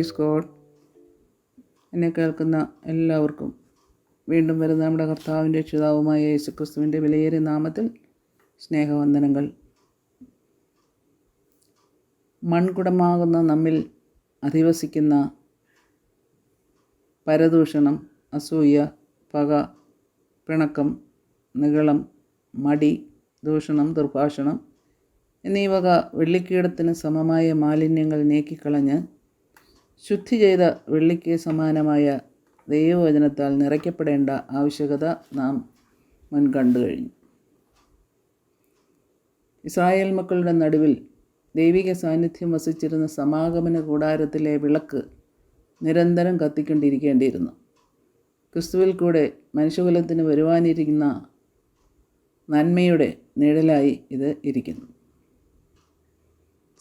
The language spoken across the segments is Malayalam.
പ്രേസ് ഗോഡ് എന്നെ കേൾക്കുന്ന എല്ലാവർക്കും വീണ്ടും വരുന്ന നമ്മുടെ കർത്താവിന്റെ രക്ഷിതാവുമായ യേശുക്രിസ്തുവിന്റെ വിലയേറിയ നാമത്തിൽ സ്നേഹവന്ദനങ്ങൾ. മൺകുടമാകുന്ന നമ്മിൽ അധിവസിക്കുന്ന പരദൂഷണം അസൂയ പക പിണക്കം നികളം മടി ദൂഷണം ദുർഭാഷണം എന്നീ വക വെള്ളിക്കീടത്തിന് സമമായ മാലിന്യങ്ങൾ നീക്കിക്കളഞ്ഞ് ശുദ്ധി ചെയ്ത വെള്ളിക്ക് സമാനമായ ദൈവവചനത്താൽ നിറയ്ക്കപ്പെടേണ്ട ആവശ്യകത നാം മുൻകണ്ടു കഴിഞ്ഞു. ഇസ്രായേൽ മക്കളുടെ നടുവിൽ ദൈവിക സാന്നിധ്യം വസിച്ചിരുന്ന സമാഗമന കൂടാരത്തിലെ വിളക്ക് നിരന്തരം കത്തിക്കൊണ്ടിരിക്കേണ്ടിയിരുന്നു. ക്രിസ്തുവിൽ കൂടെ മനുഷ്യകുലത്തിന് വരുവാനിരിക്കുന്ന നന്മയുടെ നിഴലായി ഇത് ഇരിക്കുന്നു.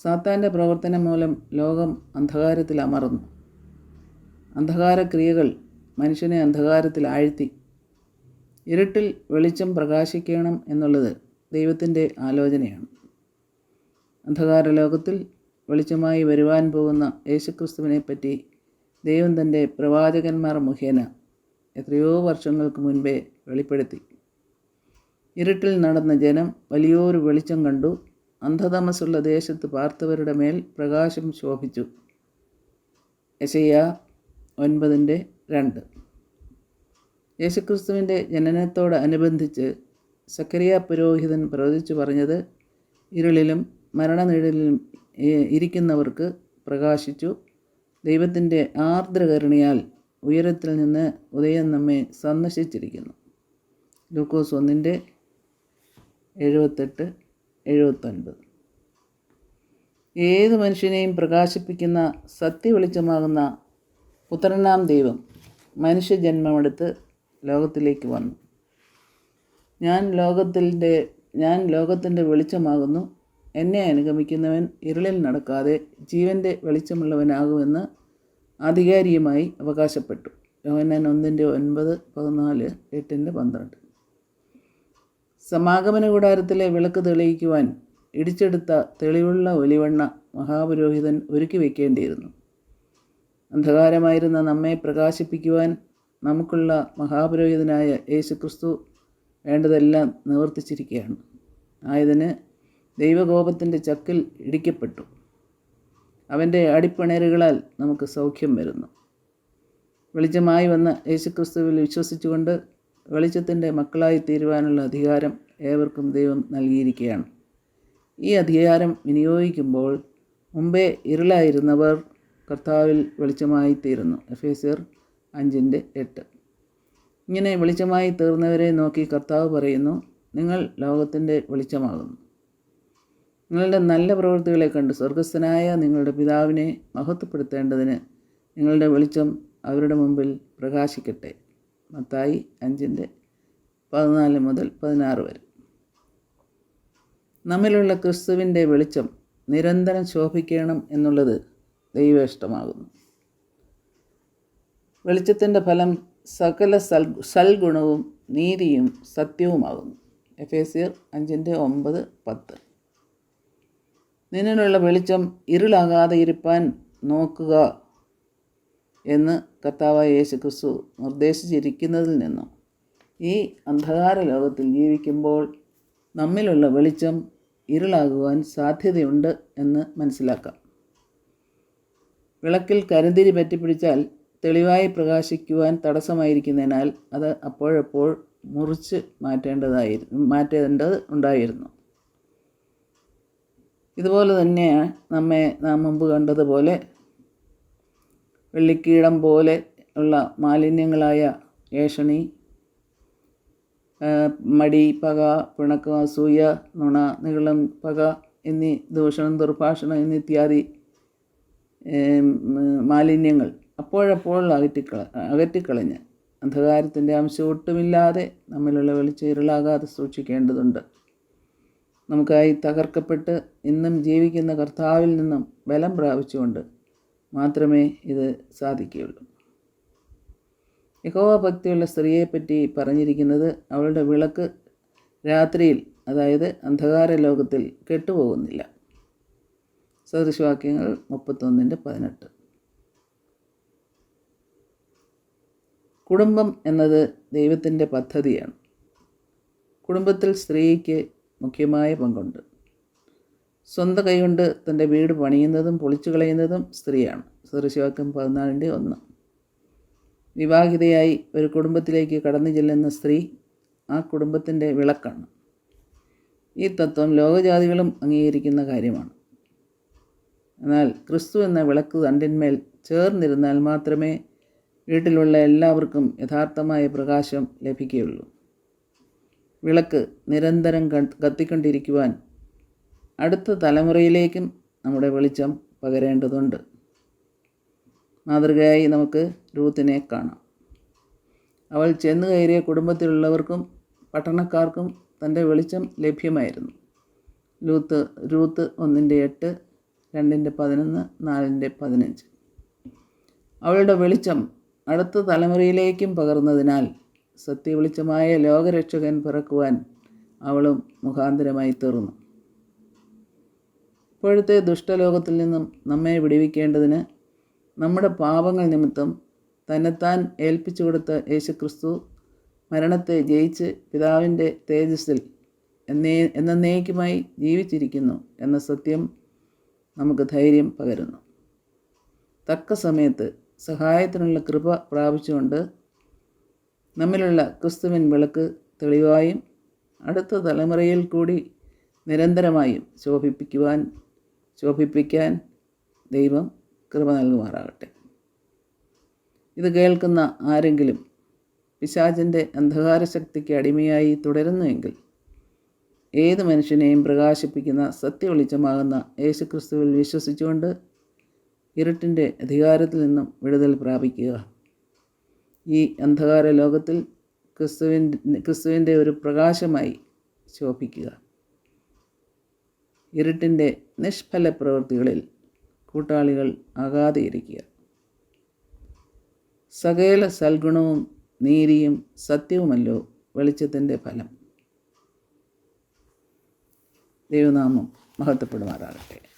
സാത്താന്റെ പ്രവർത്തനം മൂലം ലോകം അന്ധകാരത്തിൽ അമർന്നു അന്ധകാരക്രിയകൾ മനുഷ്യനെ അന്ധകാരത്തിൽ ആഴ്ത്തി. ഇരുട്ടിൽ വെളിച്ചം പ്രകാശിക്കണം എന്നുള്ളത് ദൈവത്തിന്റെ ആലോചനയാണ്. അന്ധകാര ലോകത്തിൽ വെളിച്ചമായി വരുവാൻ പോകുന്ന യേശുക്രിസ്തുവിനെ പറ്റി ദൈവം തന്റെ പ്രവാചകന്മാർ മുഖേന എത്രയോ വർഷങ്ങൾക്ക് മുൻപേ വെളിപ്പെടുത്തി. ഇരുട്ടിൽ നടന്ന ജനം വലിയൊരു വെളിച്ചം കണ്ടു. അന്ധതമസുള്ള ദേശത്ത് പാർത്തവരുടെ മേൽ പ്രകാശം ശോഭിച്ചു. യശയ്യ ഒൻപതിന്റെ രണ്ട്. യേശുക്രിസ്തുവിന്റെ ജനനത്തോടനുബന്ധിച്ച് സക്കരിയ പുരോഹിതൻ പ്രവചിച്ചു പറഞ്ഞത് ഇരുളിലും മരണനിഴലിലും ഇരിക്കുന്നവർക്ക് പ്രകാശിച്ചു. ദൈവത്തിന്റെ ആർദ്രകരുണിയാൽ ഉയരത്തിൽ നിന്ന് ഉദയം നമ്മെ സന്ദർശിച്ചിരിക്കുന്നു. ലൂക്കോസ് ഒന്നിന്റെ എഴുപത്തെട്ട് എഴുപത്തൊൻപത്. ഏത് മനുഷ്യനെയും പ്രകാശിപ്പിക്കുന്ന സത്യവെളിച്ചമാകുന്ന പുത്രനാം ദൈവം മനുഷ്യജന്മമെടുത്ത് ലോകത്തിലേക്ക് വന്നു. ഞാൻ ലോകത്തിന്റെ ഞാൻ ലോകത്തിന്റെ വെളിച്ചമാകുന്നു. എന്നെ അനുഗമിക്കുന്നവൻ ഇരുളിൽ നടക്കാതെ ജീവന്റെ വെളിച്ചമുള്ളവനാകുമെന്ന് ആധികാരികമായി അവകാശപ്പെട്ടു. യോഹന്നാൻ ഒന്നിന്റെ ഒൻപത് പതിനാല് എട്ടിന്റെ പന്ത്രണ്ട്. സമാഗമന കൂടാരത്തിലെ വിളക്ക് തെളിയിക്കുവാൻ ഇടിച്ചെടുത്ത തെളിവുള്ള ഒലിവണ്ണ മഹാപുരോഹിതൻ ഒരുക്കി വയ്ക്കേണ്ടിയിരുന്നു അന്ധകാരമായിരുന്ന നമ്മെ പ്രകാശിപ്പിക്കുവാൻ നമുക്കുള്ള മഹാപുരോഹിതനായ യേശു ക്രിസ്തു വേണ്ടതെല്ലാം നിവർത്തിച്ചിരിക്കുകയാണ്. ആയതിന് ദൈവകോപത്തിന്റെ ചക്കിൽ ഇടിക്കപ്പെട്ടു. അവന്റെ അടിപ്പണേറുകളാൽ നമുക്ക് സൗഖ്യം വരുന്നു. വെളിച്ചമായി വന്ന യേശുക്രിസ്തുവിൽ വിശ്വസിച്ചുകൊണ്ട് വെളിച്ചത്തിന്റെ മക്കളായി തീരുവാനുള്ള അധികാരം ഏവർക്കും ദൈവം നൽകിയിരിക്കുകയാണ്. ഈ അധികാരം വിനിയോഗിക്കുമ്പോൾ മുമ്പേ ഇരുളായിരുന്നവർ കർത്താവിൽ വെളിച്ചമായി തീരുന്നു എഫ് എ സിർ അഞ്ചിന്റെ എട്ട്. ഇങ്ങനെ വെളിച്ചമായി തീർന്നവരെ നോക്കി കർത്താവ് പറയുന്നു നിങ്ങൾ ലോകത്തിന്റെ വെളിച്ചമാകുന്നു. നിങ്ങളുടെ നല്ല പ്രവൃത്തികളെ കണ്ട് സ്വർഗസ്ഥനായ നിങ്ങളുടെ പിതാവിനെ മഹത്വപ്പെടുത്തേണ്ടതിന് നിങ്ങളുടെ വെളിച്ചം അവരുടെ മുമ്പിൽ പ്രകാശിക്കട്ടെ. മത്തായി അഞ്ചിന്റെ പതിനാല് മുതൽ പതിനാറ് വരെ. നമ്മിലുള്ള ക്രിസ്തുവിന്റെ വെളിച്ചം നിരന്തരം ശോഭിക്കണം എന്നുള്ളത് ദൈവേഷ്ടമാകുന്നു വെളിച്ചത്തിന്റെ ഫലം സകല സൽ സൽഗുണവും നീതിയും സത്യവുമാകുന്നു. എഫ് എ സിയർ അഞ്ചിന്റെ ഒമ്പത് പത്ത്. നിന്നിലുള്ള വെളിച്ചം ഇരുളാകാതെ ഇരുപ്പാൻ നോക്കുക എന്ന് കർത്താവായ യേശു ക്രിസ്തു നിർദ്ദേശിച്ചിരിക്കുന്നതിൽ നിന്നും ഈ അന്ധകാര ലോകത്തിൽ ജീവിക്കുമ്പോൾ നമ്മിലുള്ള വെളിച്ചം ഇരുളാകുവാൻ സാധ്യതയുണ്ട് എന്ന് മനസ്സിലാക്കാം. വിളക്കിൽ കരിന്തിരി പറ്റിപ്പിടിച്ചാൽ തെളിവായി പ്രകാശിക്കുവാൻ തടസ്സമായിരിക്കുന്നതിനാൽ അത് അപ്പോഴപ്പോൾ മുറിച്ച് മാറ്റേണ്ടതായിരുന്നു മാറ്റേണ്ടത് ഉണ്ടായിരുന്നു. ഇതുപോലെ തന്നെയാണ് നമ്മെ നാം മുമ്പ് കണ്ടതുപോലെ വെള്ളിക്കീടം പോലെ ഉള്ള മാലിന്യങ്ങളായ ഏഷണി മടി പക പിണക്കം അസൂയ നുണ നീളം പക എന്നീ ദൂഷണം ദുർഭാഷണം എന്നീ ഇത്യാദി മാലിന്യങ്ങൾ അപ്പോഴപ്പോൾ അകറ്റിക്കള അകറ്റിക്കളഞ്ഞ് അന്ധകാരത്തിന്റെ അംശം ഒട്ടുമില്ലാതെ നമ്മളുള്ള വെളിച്ചം ഇരുളാകാതെ സൂക്ഷിക്കേണ്ടതുണ്ട്. നമുക്കായി തകർക്കപ്പെട്ട് ഇന്നും ജീവിക്കുന്ന കർത്താവിൽ നിന്നും ബലം പ്രാപിച്ചുകൊണ്ട് മാത്രമേ ഇത് സാധിക്കുകയുള്ളൂ. യഹോവ ഭക്തിയുള്ള സ്ത്രീയെപ്പറ്റി പറഞ്ഞിരിക്കുന്നത് അവളുടെ വിളക്ക് രാത്രിയിൽ അതായത് അന്ധകാര ലോകത്തിൽ കെട്ടുപോകുന്നില്ല. സദൃശവാക്യങ്ങൾ മുപ്പത്തൊന്നിന്റെ പതിനെട്ട്. കുടുംബം എന്നത് ദൈവത്തിന്റെ പദ്ധതിയാണ്. കുടുംബത്തിൽ സ്ത്രീക്ക് മുഖ്യമായ പങ്കുണ്ട്. സ്വന്തം കൈകൊണ്ട് തന്റെ വീട് പണിയുന്നതും പൊളിച്ചു കളയുന്നതും സ്ത്രീയാണ്. സദൃശവാക്യം പതിനാലിന്റെ ഒന്ന്. വിവാഹിതയായി ഒരു കുടുംബത്തിലേക്ക് കടന്നു ചെല്ലുന്ന സ്ത്രീ ആ കുടുംബത്തിന്റെ വിളക്കാണ്. ഈ തത്വം ലോകജാതികളും അംഗീകരിക്കുന്ന കാര്യമാണ്. എന്നാൽ ക്രിസ്തു എന്ന വിളക്ക് തണ്ടിന്മേൽ ചേർന്നിരുന്നാൽ മാത്രമേ വീട്ടിലുള്ള എല്ലാവർക്കും യഥാർത്ഥമായ പ്രകാശം ലഭിക്കുകയുള്ളൂ. വിളക്ക് നിരന്തരം കത്തിക്കൊണ്ടിരിക്കുവാൻ അടുത്ത തലമുറയിലേക്കും നമ്മുടെ വെളിച്ചം പകരേണ്ടതുണ്ട്. മാതൃകയായി നമുക്ക് രൂത്തിനെ കാണാം. അവൾ ചെന്നു കയറിയ കുടുംബത്തിലുള്ളവർക്കും പട്ടണക്കാർക്കും തന്റെ വെളിച്ചം ലഭ്യമായിരുന്നു. ലൂത്ത് രൂത്ത് ഒന്നിന്റെ എട്ട് രണ്ടിന്റെ പതിനൊന്ന് നാലിന്റെ പതിനഞ്ച്. അവളുടെ വെളിച്ചം അടുത്ത തലമുറയിലേക്കും പകർന്നതിനാൽ സത്യവെളിച്ചമായ ലോകരക്ഷകൻ പിറക്കുവാൻ അവളും മുഖാന്തരമായി തീർന്നു. ഇപ്പോഴത്തെ ദുഷ്ടലോകത്തിൽ നിന്നും നമ്മെ വിടിവിക്കേണ്ടതിന് നമ്മുടെ പാപങ്ങൾ നിമിത്തം തന്നെത്താൻ ഏൽപ്പിച്ചു കൊടുത്ത യേശുക്രിസ്തു മരണത്തെ ജയിച്ച് പിതാവിന്റെ തേജസ്സിൽ എന്നേ എന്നേക്കുമായി ജീവിച്ചിരിക്കുന്നു എന്ന സത്യം നമുക്ക് ധൈര്യം പകരുന്നു. തക്ക സമയത്ത് സഹായത്തിനുള്ള കൃപ പ്രാപിച്ചുകൊണ്ട് നമ്മിലുള്ള ക്രിസ്തുവിൻ വിളക്ക് തെളിവായും അടുത്ത തലമുറയിൽ കൂടി നിരന്തരമായും ശോഭിപ്പിക്കുവാൻ ശോഭിപ്പിക്കാൻ ദൈവം കൃപ നൽകുമാറാകട്ടെ. ഇത് കേൾക്കുന്ന ആരെങ്കിലും പിശാചിന്റെ അന്ധകാര ശക്തിക്ക് അടിമയായി തുടരുന്നുവെങ്കിൽ ഏത് മനുഷ്യനെയും പ്രകാശിപ്പിക്കുന്ന സത്യവെളിച്ചമാകുന്ന യേശുക്രിസ്തുവിൽ വിശ്വസിച്ചുകൊണ്ട് ഇരുട്ടിന്റെ അധികാരത്തിൽ നിന്നും വിടുതൽ പ്രാപിക്കുക. ഈ അന്ധകാര ലോകത്തിൽ ക്രിസ്തുവിന്റെ ക്രിസ്തുവിന്റെ ഒരു പ്രകാശമായി ശോഭിക്കുക. ഇരുട്ടിന്റെ നിഷ്ഫല പ്രവൃത്തികളിൽ കൂട്ടാളികൾ ആകാതെ ഇരിക്കുക സകല സൽഗുണവും നീരിയും സത്യവുമല്ലോ വെളിച്ചത്തിന്റെ ഫലം. ദൈവനാമം മഹത്വപ്പെടുമാറാകട്ടെ.